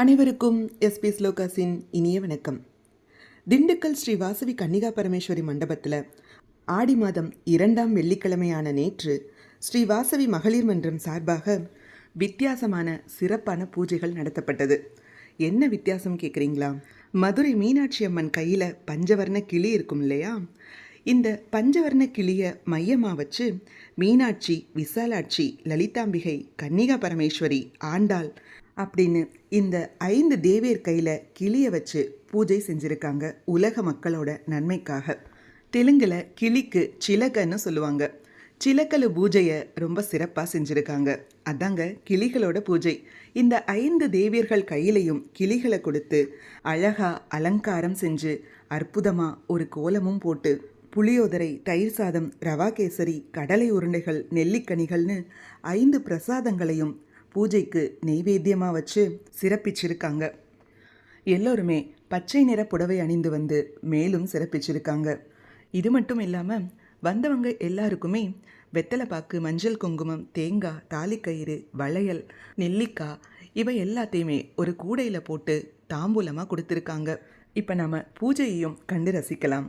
அனைவருக்கும் எஸ்பி ஸ்லோகாஸின் இனிய வணக்கம். திண்டுக்கல் ஸ்ரீ வாசவி கன்னிகா பரமேஸ்வரி மண்டபத்தில் ஆடி மாதம் இரண்டாம் வெள்ளிக்கிழமையான நேற்று ஸ்ரீ வாசவி மகளிர் மன்றம் சார்பாக வித்தியாசமான சிறப்பான பூஜைகள் நடத்தப்பட்டது. என்ன வித்தியாசம் கேட்குறீங்களா மதுரை மீனாட்சி அம்மன் கையில் பஞ்சவர்ண கிளி இருக்கும் இல்லையா? இந்த பஞ்சவர்ண கிளியை மையமாக வச்சு மீனாட்சி விசாலாட்சி லலிதாம்பிகை கன்னிகா பரமேஸ்வரி ஆண்டாள் அப்படின்னு இந்த ஐந்து தேவியர் கையில் கிளியை வச்சு பூஜை செஞ்சுருக்காங்க உலக மக்களோட நன்மைக்காக. தெலுங்கில் கிளிக்கு சிலகன்னு சொல்லுவாங்க. சிலக்கலு பூஜையை ரொம்ப சிறப்பாக செஞ்சுருக்காங்க. அதாங்க கிளிகளோட பூஜை. இந்த ஐந்து தேவியர்கள் கையிலையும் கிளிகளை கொடுத்து அழகாக அலங்காரம் செஞ்சு அற்புதமாக ஒரு கோலமும் போட்டு புளியோதரை தயிர் சாதம் ரவா கேசரி கடலை உருண்டைகள் நெல்லிக்கனிகள்னு ஐந்து பிரசாதங்களையும் பூஜைக்கு நெய்வேத்தியமாக வச்சு சிறப்பிச்சிருக்காங்க. எல்லோருமே பச்சை நிற புடவை அணிந்து வந்து மேலும் சிறப்பிச்சிருக்காங்க. இது மட்டும் இல்லாமல் வந்தவங்க எல்லாருக்குமே வெத்தலைப்பாக்கு மஞ்சள் குங்குமம் தேங்காய் தாலிக்கயிறு வளையல் நெல்லிக்காய் இவை எல்லாத்தையுமே ஒரு கூடையில் போட்டு தாம்பூலமாக கொடுத்துருக்காங்க. இப்போ நாம் பூஜையையும் கண்டு ரசிக்கலாம்.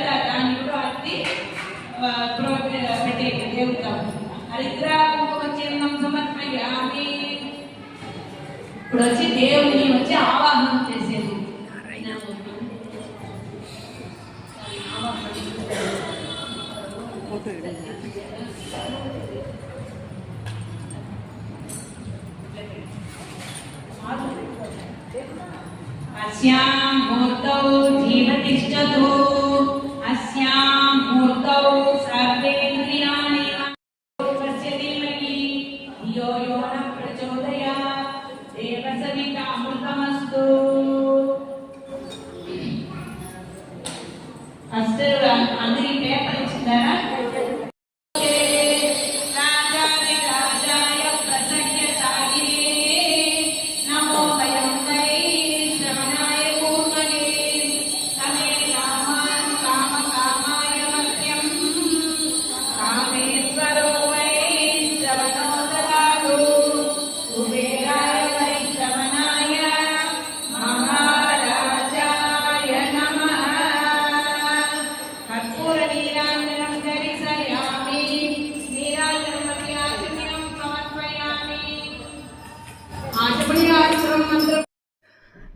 విగ్రహకుంకుమచిహ్నం సమర్పయామి. ఇప్పుడు వచ్చి దేవుని వచ్చి ఆవాహనం చేసేది. అస్యాం మూర్తౌ జీవతిష్ట धियो यो न प्रचोदयात् देवसवितामृतमस्तु ఫస్ట్ అందరి పేపర్ ఇచ్చిందారా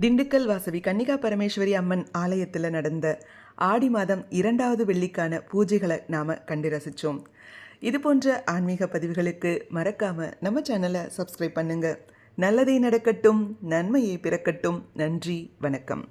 திண்டுக்கல் வாசவி கன்னிகா பரமேஸ்வரி அம்மன் ஆலயத்தில் நடந்த ஆடி மாதம் இரண்டாவது வெள்ளிக்கான பூஜைகளை நாம் கண்டு ரசித்தோம் இது போன்ற ஆன்மீக பதிவுகளுக்கு மறக்காமல் நம்ம சேனலை சப்ஸ்கிரைப் பண்ணுங்க. நல்லதே நடக்கட்டும் நன்மையை பிறக்கட்டும். நன்றி வணக்கம்.